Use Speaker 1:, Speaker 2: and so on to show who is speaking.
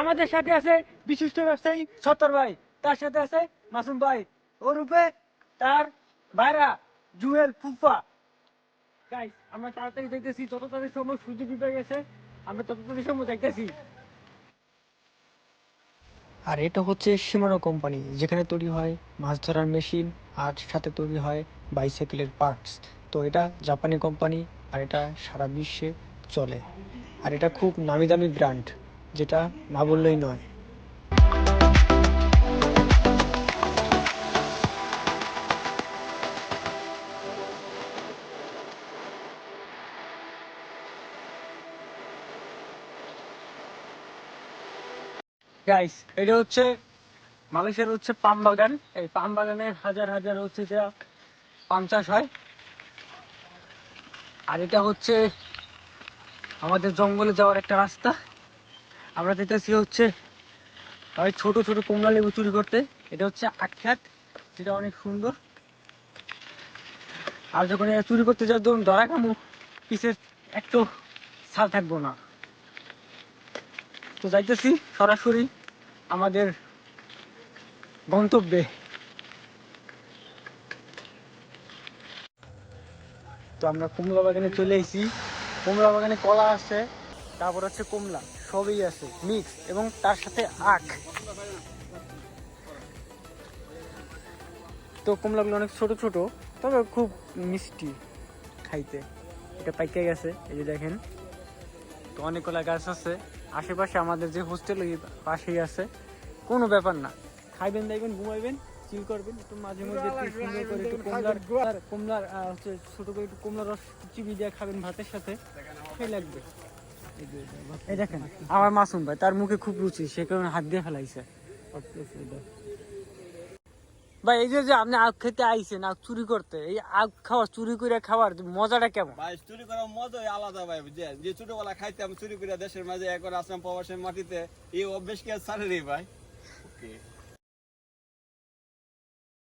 Speaker 1: আমাদের সাথে আছে বিশিষ্ট ব্যবসায়ী ভাই। তার সাথে আছে মাসুম ভাই। ওর উপরে তার ভাইরা জুয়েল ফুফা। আমরা তাড়াতাড়ি দেখতেছি তত তাড়াতাড়ি সময় গেছে। আমরা তত তাড়াতাড়ি সময় দেখতেছি। আর এটা হচ্ছে সীমানো কোম্পানি, যেখানে তৈরি হয় মাছ ধরার মেশিন আর সাথে তৈরি হয় বাইসাইকেলের পার্টস তো এটা জাপানি কোম্পানি আর এটা সারা বিশ্বে চলে। আর এটা খুব নামি দামি ব্র্যান্ড, যেটা না বললেই নয়। গাইস এটা হচ্ছে মালয়েশিয়ার হচ্ছে পাম বাগান। এই পাম বাগানে হাজার হাজার হচ্ছে যা পাম চাষ হয়। আর এটা হচ্ছে আমাদের জঙ্গলে যাওয়ার একটা রাস্তা। আমরা যেতেছি হচ্ছে, ওই ছোট ছোট কমলা লেবু চুরি করতে। এটা হচ্ছে আখ্যাত, যেটা অনেক সুন্দর। আর যখন এটা চুরি করতে যাও ধরুন ধরা কামু পিসের একটু ছাল থাকব না। তো যাইতেছি সরাসরি আমাদের গন্তব্যে। তো আমরা কুমলা বাগানে চলে এসেছি। কমলা বাগানে কলা আছে, তারপর হচ্ছে কমলা সবই আছে মিক্স এবং তার সাথে আখ। তো কমলাগুলো অনেক ছোট ছোট, তবে খুব মিষ্টি খাইতে। এটা পাইকে গেছে, এই যে দেখেন। তো অনেক কলা গাছ আছে। আশেপাশে আমাদের যে হোস্টেল ওই পাশেই আছে। কোনো ব্যাপার না। খাইবেন, দেখবেন, ঘুমাইবেন। চিল করবেন একটু মাঝে মধ্যে একটু সুন্দর করে একটু কমলার আর কমলার হচ্ছে ছোট করে একটু কমলার রস চিবি দিয়ে খাবেন ভাতের সাথে সেই লাগবে। এই দেখেন আমার মাসুম ভাই তার মুখে খুব রুচি সে কারণে হাত দিয়ে ফেলাইছে। ভাই এই যে যে আপনি আখ খেতে আইছেন আখ চুরি করতে এই আখ খাওয়া চুরি করে খাওয়ার মজাটা কেমন?
Speaker 2: ভাই চুরি করার মজাই আলাদা ভাই বুঝছেন যে ছোটবেলা খাইতাম চুরি করে দেশের মাঝে এখন আসলাম প্রবাসের মাটিতে এই অভ্যেস কি আর ছাড়ে রে ভাই? ওকে